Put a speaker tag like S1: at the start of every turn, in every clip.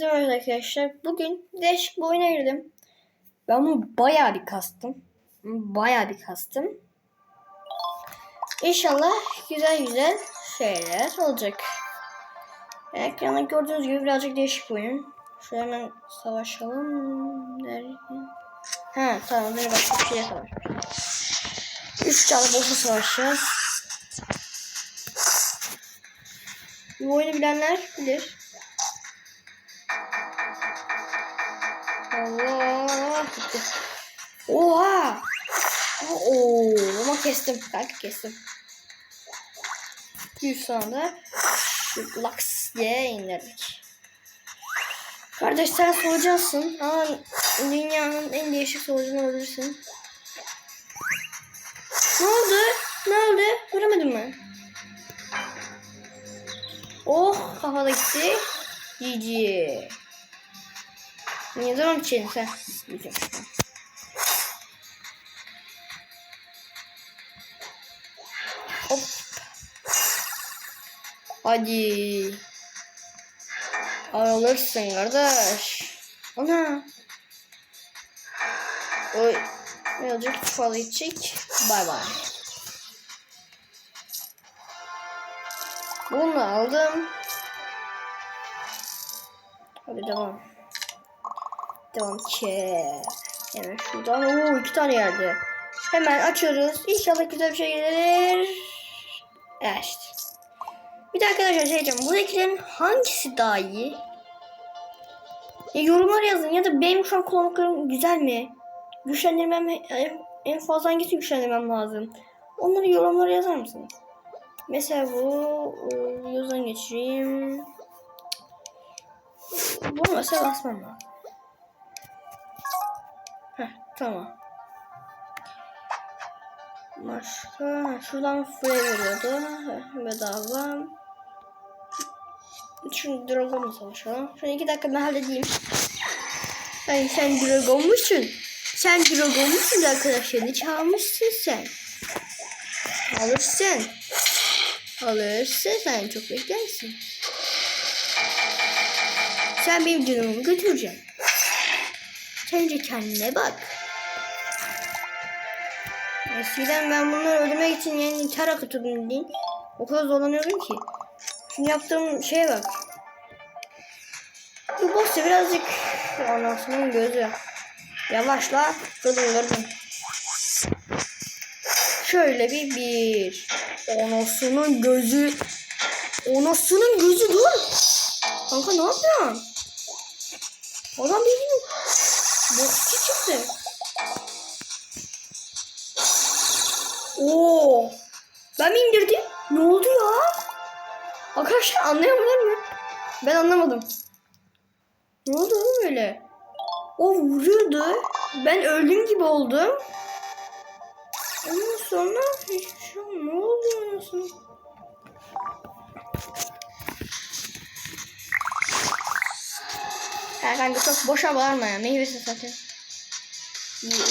S1: merhaba arkadaşlar. Bugün değişik bir oyuna girdim. Ben bunu bayağı bir kastım. Bayağı bir kastım. İnşallah güzel güzel şeyler olacak. Ekranda gördüğünüz gibi birazcık değişik bir oyun. Şöyle hemen savaşalım. Derken... Ha tamam beni başka bir şeye savaşmış. Üç tane boss'a savaşacağız. Bu oyunu bilenler bilir. Allah gitti. Oha! Oo, ama kestim. Kanka kestim. 100 sonra şu laks diye indirdik. Kardeş sen solucansın ama dünyanın en değişik solucanı olursun. Ne oldu? Ne oldu? Vuramadın mı? Oh kafada gitti. GG. Ne zaman için sen? Hop. Hadi. Alırsın kardeş. Ana. Oy. Birazcık fazla gidecek. Bay bay. Bunu aldım. Hadi devam. Devam ki. Hemen şuradan. Oo iki tane geldi. Hemen açıyoruz. İnşallah güzel bir şey gelir. Evet işte. Bir de arkadaşlar şey diyeceğim. Buradakilerin hangisi daha iyi? Ya yorumlar yazın ya da benim şu an kullandıklarım güzel mi? Güçlendirmem en- en fazla hangisi güçlendirmem lazım? Onları yorumlara yazar mısınız? Mesela bu e, yazan geçireyim. Bu mesela basmam lazım. Tamam. Başka şuradan free veriyordu. Bedava. Şimdi Dragon'la savaşalım. Şunu iki dakika ben halledeyim. Ay sen Dragon'muşsun. Sen Dragon'muşsun arkadaşlarını çalmışsın sen. Alırsın. Alırsın sen çok beklersin. Sen benim canımı götüreceksin. Sen önce kendine bak. Eskiden ben bunları öldürmek için yani intihar akıtıyordum değil. O kadar zorlanıyordum ki. Şimdi yaptığım şeye bak. Bu boss da birazcık anasının gözü. Yavaşla. Kırdım kırdım. Şöyle bir bir. Anasının gözü. Anasının gözü dur. Kanka ne yapıyorsun? Adam bildiğin boksçu çıktı. Oo. Ben mi indirdim? Ne oldu ya? Arkadaşlar anlayamadılar mı? Ben anlamadım. Ne oldu oğlum öyle? O vuruyordu. Ben öldüm gibi oldum. Ondan sonra hiçbir şey. Ne oldu anasını? Ha kanka çok boşa bağırma ya. Meyvesi zaten.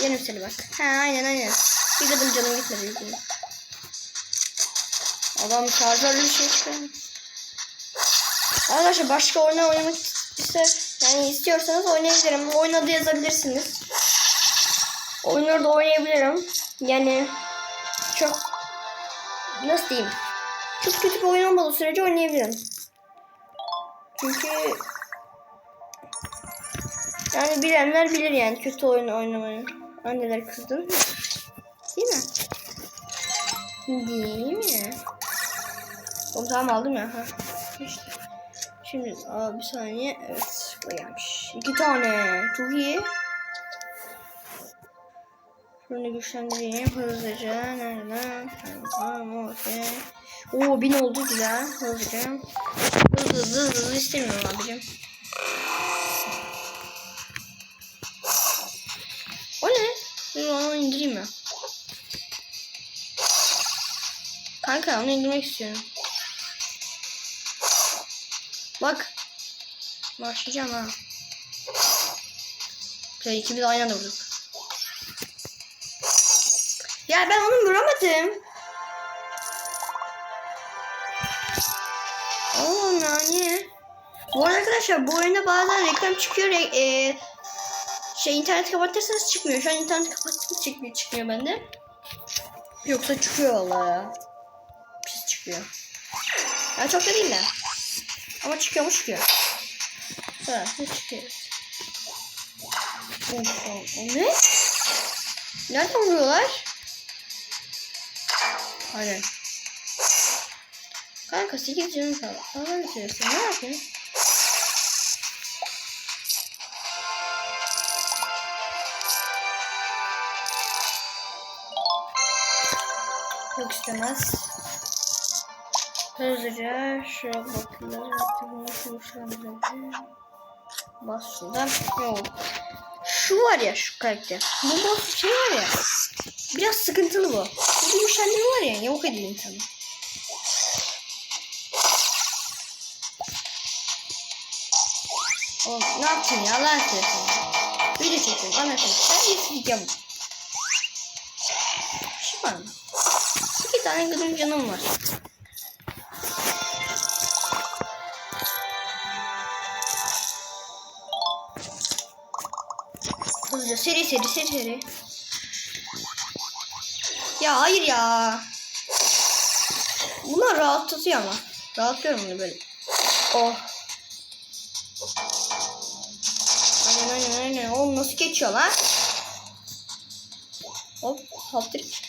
S1: Yerim seni bak. Ha aynen aynen. Kadın canım gitmedi. yüzüne. Adam şarjörlü şey çıkarmış. Arkadaşlar başka oyuna oynamak ise yani istiyorsanız oynayabilirim. Oyun adı yazabilirsiniz. Oyunları da oynayabilirim. Yani çok nasıl diyeyim? Çok kötü bir oyun olmadığı sürece oynayabilirim. Çünkü yani bilenler bilir yani kötü oyun oynamayı. Anneler kızdın? Değil mi? Onu tamam aldım ya. Ha. İşte. Şimdi aa, bir saniye. Evet. Bu gelmiş. İki tane. Çok iyi. Şunu güçlendireyim hızlıca. Nereden? Tamam okey. Oo bin oldu güzel. Hızlıca. Hızlı hızlı hızlı istemiyorum abicim. Kanka onu indirmek istiyorum. Bak. Başlayacağım ha. Şöyle ikimiz aynı anda vurduk. Ya ben onu vuramadım. Oo nane. Bu arada arkadaşlar bu oyunda bazen reklam çıkıyor. re- e, şey internet kapatırsanız çıkmıyor. Şu an internet kapattım çıkmıyor, çıkmıyor bende. Yoksa çıkıyor vallahi ya. Çıkıyor. Yani çok da değil de. Ama çıkıyor mu çıkıyor. Ha, ne çıkıyor? Of, o, ne? Nereden vuruyorlar? Aynen. Kanka 8 canım kaldı. Allah'ını seversen ne yapıyorsun? Yok istemez. Hızlıca şu bakımları Bas şuradan. Yok. Şu var ya şu karakter. Bu boss şey var ya. Biraz sıkıntılı bu. Bu güçlendirme var ya. Yok ediyor insanı. Oğlum ne yaptın ya Allah aşkına. Video çekiyorum anlatayım. Ben izleyeceğim. Şu seri seri seri seri. Ya hayır ya. Bunlar rahatlatıyor ama. Rahatlıyorum bunu böyle. Oh. Aynen aynen aynen. Oğlum nasıl geçiyor lan? Hop haptrik.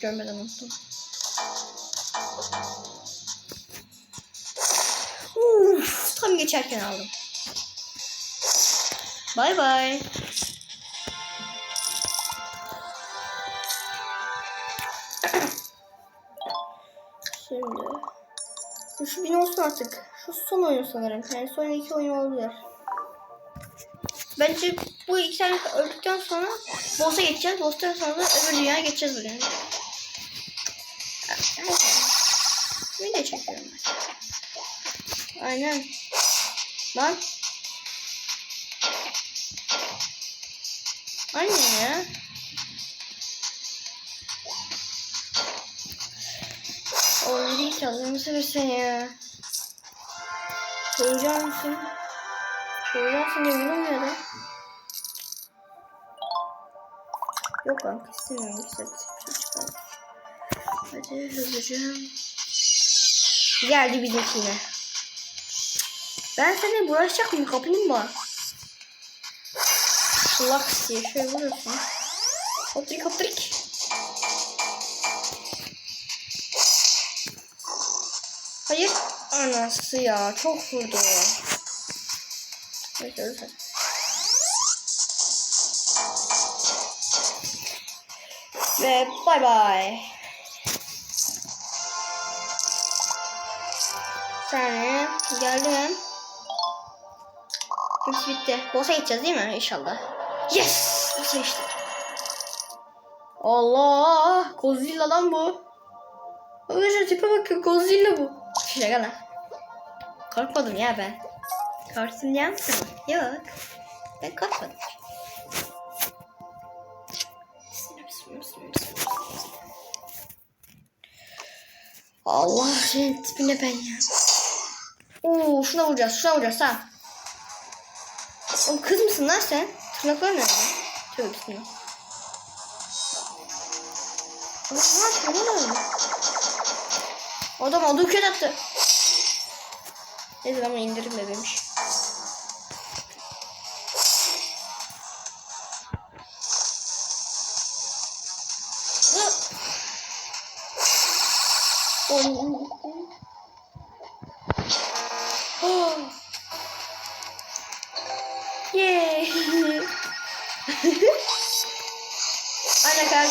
S1: Görmeden unuttum. Uf, tam geçerken aldım. Bay bay. Şimdi. Şu bin olsun artık. Şu son oyun sanırım. Yani son iki oyun olabilir. Bence bu iki tane öldükten sonra boss'a geçeceğiz. Boss'tan sonra da öbür dünyaya geçeceğiz buraya. Bir de çekiyorum ben. Aynen. Lan. Aynen ya. O değil ki Allah'ını seversen ya. Soğuyacak mısın? Soğuyacaksın diye vurulmuyor da. Yok lan istemiyorum. Şey. Hadi hızlıca. Geldi bizimkine. Ben seninle uğraşacak mıyım? Kaplumbağa. Laks diye şöyle vuruyorsun. Hoptrik hoptrik. Hayır. Anası ya. Çok vurdu. Neyse öyle. Ve bay bay. Saniye. Geldim. Hepsi bitti. Boss'a gideceğiz değil mi? İnşallah. Yes! Boss'a geçtik. Allah! Godzilla lan bu. Arkadaşlar tipe bakın Godzilla bu. Şaka lan. Korkmadım ya ben. Korktun ya mısın? Yok. Ben korkmadım. Allah senin tipine ben ya. Oo şuna vuracağız şuna vuracağız ha. Oğlum kız mısın lan sen? Tırnaklar nerede? Tövbe bismillah. Allah aşkına ne oldu? Adam aldı kök attı. Neyse ben bunu indirim bebemiş. Oh.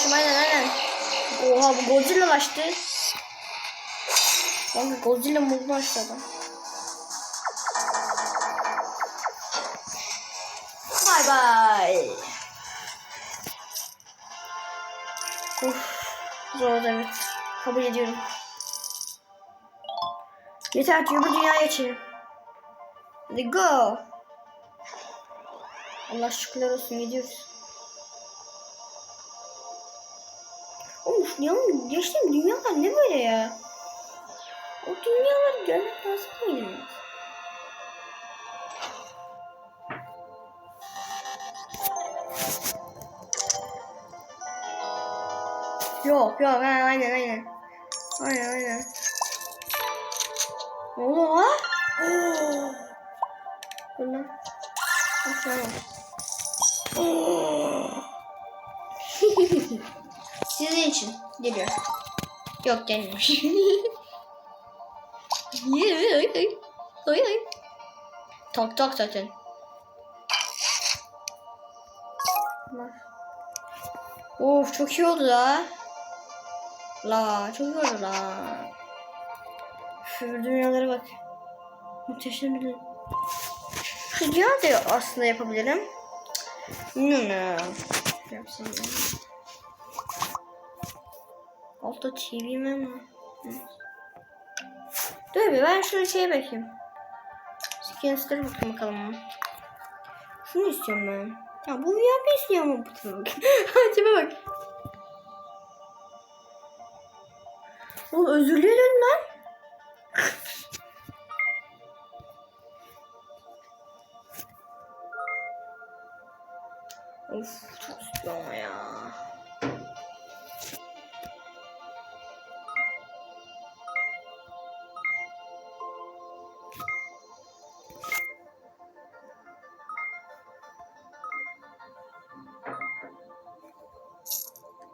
S1: Kardeşim aynen aynen. Oha bu Godzilla açtı. Kanka Godzilla modunu açtı adam. Bye bye. Uf, zor evet. Kabul ediyorum. Yeter ki öbür dünyaya geçelim. Hadi go. Allah şükürler olsun gidiyoruz. Şu dünyanın geçtiğim dünyalar ne böyle ya? O dünyaları görmek lazım mıydı? Yok yok aynen aynen aynen. Aynen aynen. Ne oldu lan? Oo. Dur lan. Geliyor. Yok gelmiyor. Tak tak zaten. Of çok iyi oldu la. La çok iyi oldu la. Şu dünyalara bak. Muhteşem bir Şu dünya da aslında yapabilirim. Bilmiyorum ya. Yapsam ya. Altta TV mi. Dur bir ben şöyle şeye bakayım. Skins'lere bakayım bakalım. Şunu istiyorum ben. Ya bu VIP istiyor bu tarafa bak. Oğlum özürlüğe dön lan.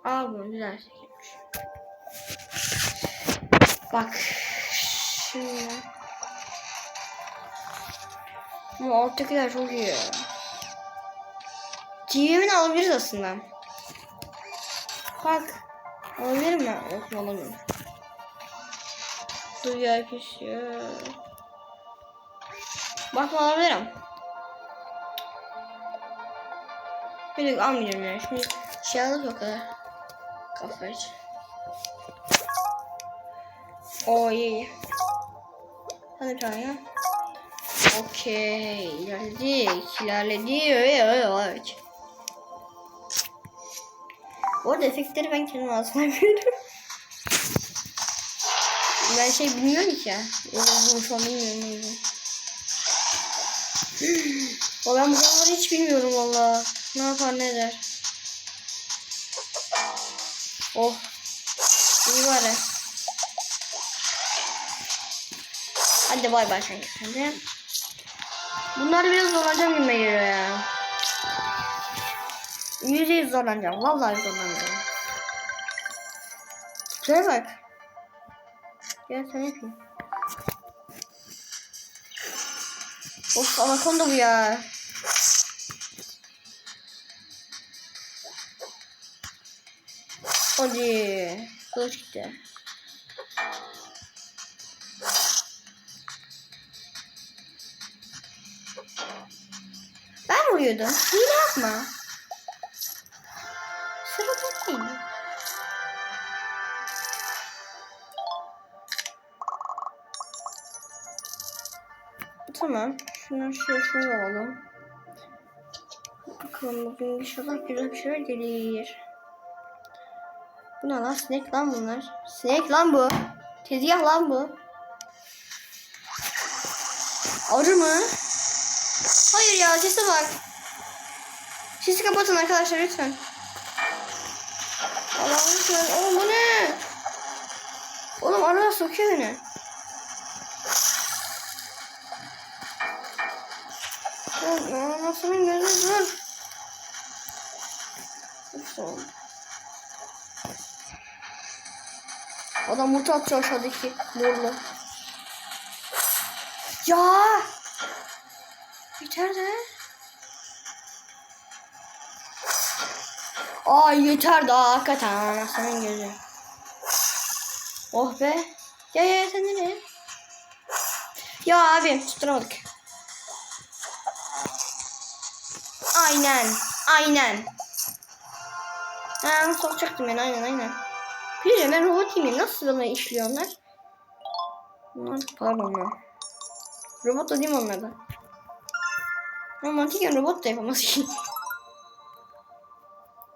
S1: Bu güzel çekilmiş. Bak. Şimdi. Bu alttakiler çok iyi. TV'mi alabiliriz aslında. Bak. Alabilir mi? Yok alamıyorum. Dur ya pişiyor. Bak alabilirim. Böyle almayacağım ya. Şimdi şey alıp o kadar. Kafayı. O iyi. Hadi bir tane ya. Okey. İlerledik. İlerledik. Evet. Bu arada efektleri ben kendim ağzıma yapıyorum. ben şey bilmiyorum ki. Bunu şu an bilmiyorum o ben bu hiç bilmiyorum valla. Ne yapar ne eder. Oh. İyi bari. Hadi bay bay sen. Hadi. Bunları biraz zorlanacağım gibi geliyor ya. Yüzde yüz zorlanacağım. Vallahi zorlanacağım. Şuraya bak. Gel sen yapayım. Of anakonda bu ya. Hadi. Kılıç gitti. Ben vuruyordum. Hile yapma. Sıra değil. Tamam. Şundan şöyle şunu alalım. Bakalım bugün inşallah güzel bir şeyler gelir. Bu ne lan? Sinek lan bunlar. Sinek lan bu. Tezgah lan bu. Arı mı? Hayır ya sese bak. Sesi kapatın arkadaşlar lütfen. Allah'ım lütfen. Oğlum bu ne? Oğlum arada sokuyor beni. Oğlum anasının gözü dur. Lütfen. Adam murta atıyor aşağıdaki morlu. Ya! Yeter de. Aa yeter daha hakikaten anasının gözü. Oh be. Ya ya sen nereye? Ya abi tutturamadık. Aynen. Aynen. Ha sokacaktım ben aynen aynen. Bir ben robot miyim? Nasıl bana işliyor onlar? Bunlar pardon ya. Robot da değil mi onlar da? Ama mantıken robot da yapamaz ki.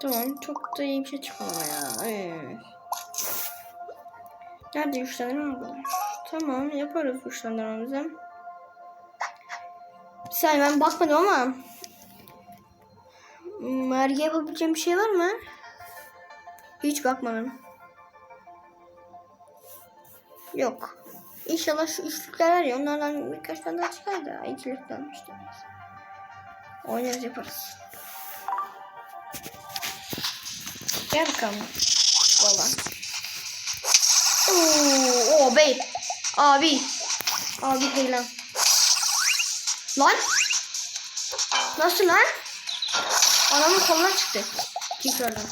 S1: tamam çok da iyi bir şey çıkmadı ya. Evet. Nerede mi var? Tamam yaparız güçlendirmemizi. Bir saniye ben bakmadım ama. Merge yapabileceğim bir şey var mı? Hiç bakmadım. Yok. İnşallah şu üçlükler var ya onlardan birkaç tane daha çıkar da ikilikten işte. Oynarız yaparız. Gel bakalım. Valla. Oo, o bey. Abi. Abi hey lan. Lan. Nasıl lan? Adamın koluna çıktı. Tekrardan.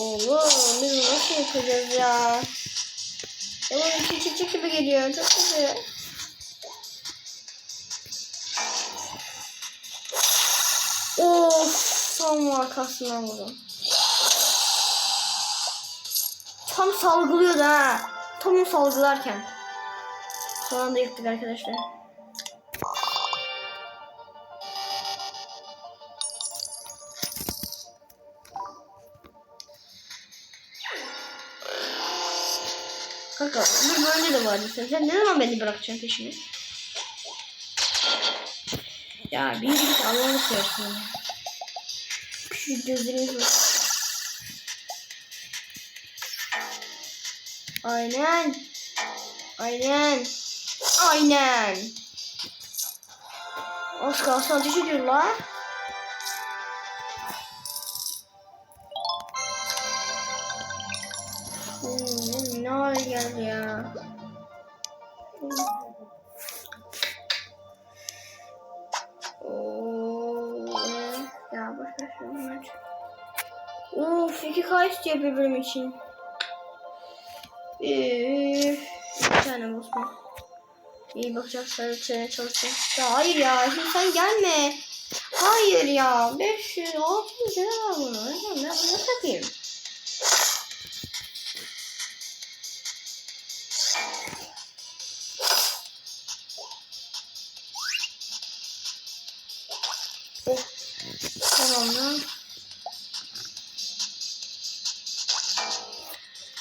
S1: Oğlum biz nasıl yapacağız ya? Ya bu içi çiçek gibi geliyor. Çok güzel. Of tam arkasından vurdum. Tam salgılıyordu ha. Tam salgılarken. Son anda yıktık arkadaşlar. Kanka bir böyle de vardı sen. Sen ne zaman beni bırakacaksın peşini? Ya bir git Allah'ını seversen ya. Şu gözleriniz var. Aynen. Aynen. Aynen. Az kalsın ateş ediyor la. İstiyor bir bölüm için. Üf, bir tane basma. İyi bakacaklar çene çalışacak. Ya hayır ya, şimdi sen gelme. Hayır ya, 500, 600 lira var bunu. Ne, ne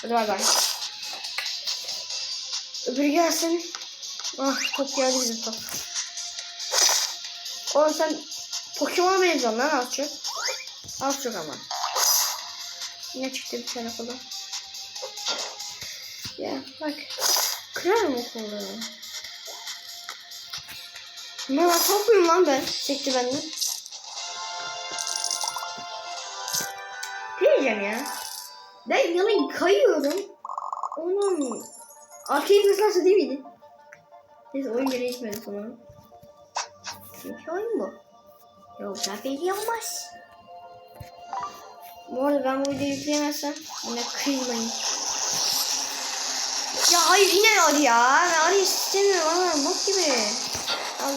S1: Hadi bay bay. Öbürü gelsin. Ah top geldi bizim top. Oğlum sen Pokemon'a benziyorsun lan az çok. Az çok ama. Ne çıktı bir tane kola. Ya bak. Kırarım o kolunu. Ne lan top muyum lan ben? Çekti benden. Ne diyeceğim ya? Yana kayıyorum. Onun arcade nasıl değil miydi? Neyse oyun geri içmedi sonra. Çünkü oyun bu. Yoksa belli olmaz. Bu arada ben bu videoyu yükleyemezsem yine kıymayın. Ya hayır yine arı ya. Ben arı istemiyorum bok gibi. Al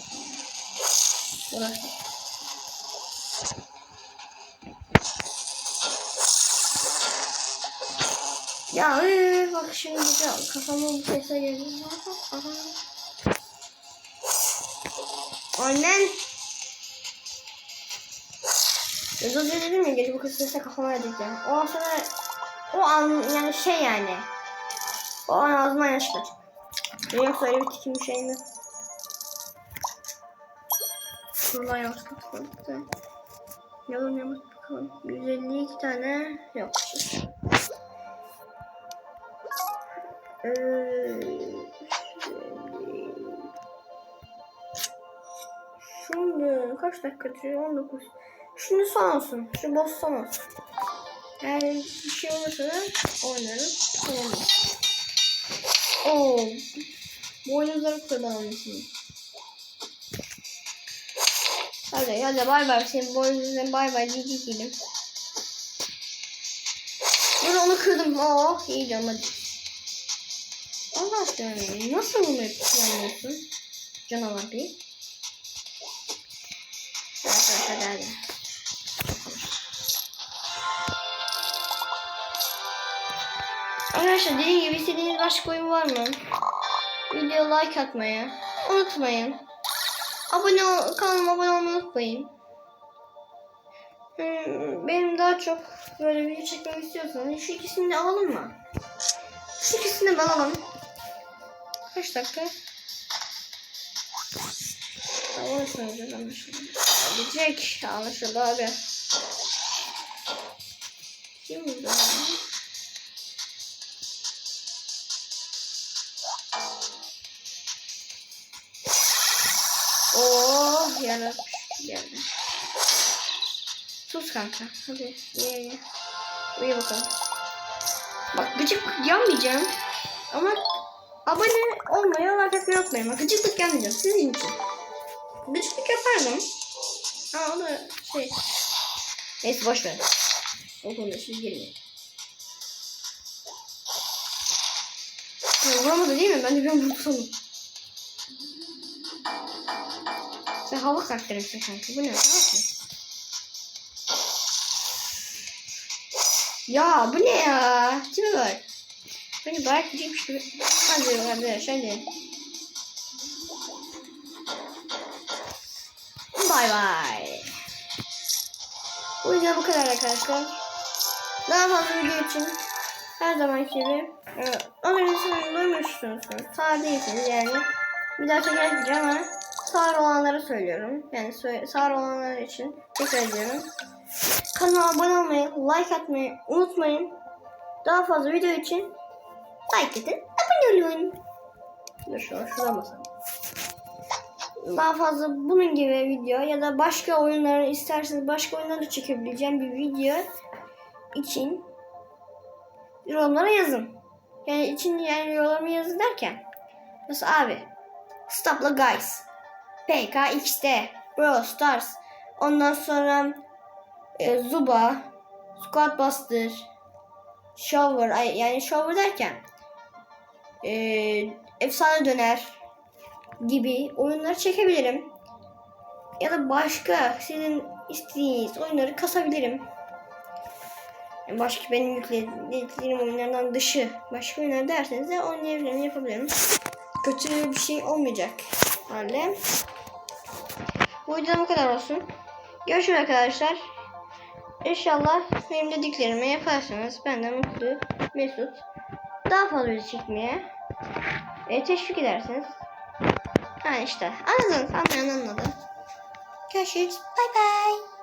S1: sokuyorsun? Uğraştık. Ya ee, bak şimdi kafama bu sese geldi. Annen. Az önce dedim ya gece bu kız sese kafama edeceğim. O an sonra o an yani şey yani. O an ağzıma yaş kaç. Yoksa öyle bir tikim bir Şuradan yansıtmak Yalın yalın bakalım. 152 tane yok. Ee, Şimdi kaç dakika sürüyor? 19. Şimdi son olsun. Şu boss son olsun. Eğer bir şey olursa da oynarım. Tamam. Oo. Boynuzları kullanmışsın. Hadi hadi bay bay. Senin boynuzun bay bay diyeceğim. Dur onu kırdım. Oh iyi canım hadi. Allah aşkına nasıl bunu planlıyorsun? Canavar bir. Arkadaşlar hadi. Arkadaşlar dediğim gibi istediğiniz başka oyun var mı? Video like atmayı unutmayın. Abone ol, kanalıma abone olmayı unutmayın. Hmm, Benim daha çok böyle video çekmemi istiyorsanız şu ikisini de alalım mı? Şu ikisini de alalım. Kaç dakika? Anlaşıldı. Gelecek anlaşıldı abi. Kim burada? Yarabbim geldi. Sus kanka. Hadi ye ye. Uyu bakalım. Bak gıcık yanmayacağım. Ama abone olmayı, like atmayı unutmayın. Bak gıcıklık yanmayacağım sizin için. Gıcıklık yapardım. Ama o da şey. Neyse boş ver. O konuda siz girmeyin. Vuramadı değil mi? Ben de bir an vurdu Sen hava karakterisin kanka. Bu ne? Ya bu ne ya? Tipe bak. Beni bırak gideyim şu. Hadi arkadaş hadi. Bay bay. Bu video bu kadar arkadaşlar. Daha fazla video için her zamanki gibi e, önerisini duymuşsunuz. Sağ değilsiniz yani. Bir daha tekrar edeceğim ama sağır olanları söylüyorum. Yani sağır olanlar için tekrar ediyorum. Kanala abone olmayı, like atmayı unutmayın. Daha fazla video için like edin, abone olun. Dur şu şuradan basalım. Daha fazla bunun gibi video ya da başka oyunları isterseniz başka oyunları çekebileceğim bir video için yorumlara yazın. Yani için yani yorumlara yazın derken mesela abi Stopla Guys PKXD Brawl Stars ondan sonra e, Zuba Squad Buster Shower ay, yani Shower derken e, Efsane Döner gibi oyunları çekebilirim. Ya da başka sizin istediğiniz oyunları kasabilirim. Yani başka benim yüklediğim oyunlardan dışı başka oyunlar derseniz de oynayabilirim, yapabilirim. Kötü bir şey olmayacak halde. Bu videoda bu kadar olsun. Görüşürüz arkadaşlar. İnşallah benim dediklerimi yaparsanız ben de mutlu, mesut, daha fazla video çekmeye e, teşvik ederseniz Ha işte anladınız anlayan anladı. Görüşürüz. Bay bay.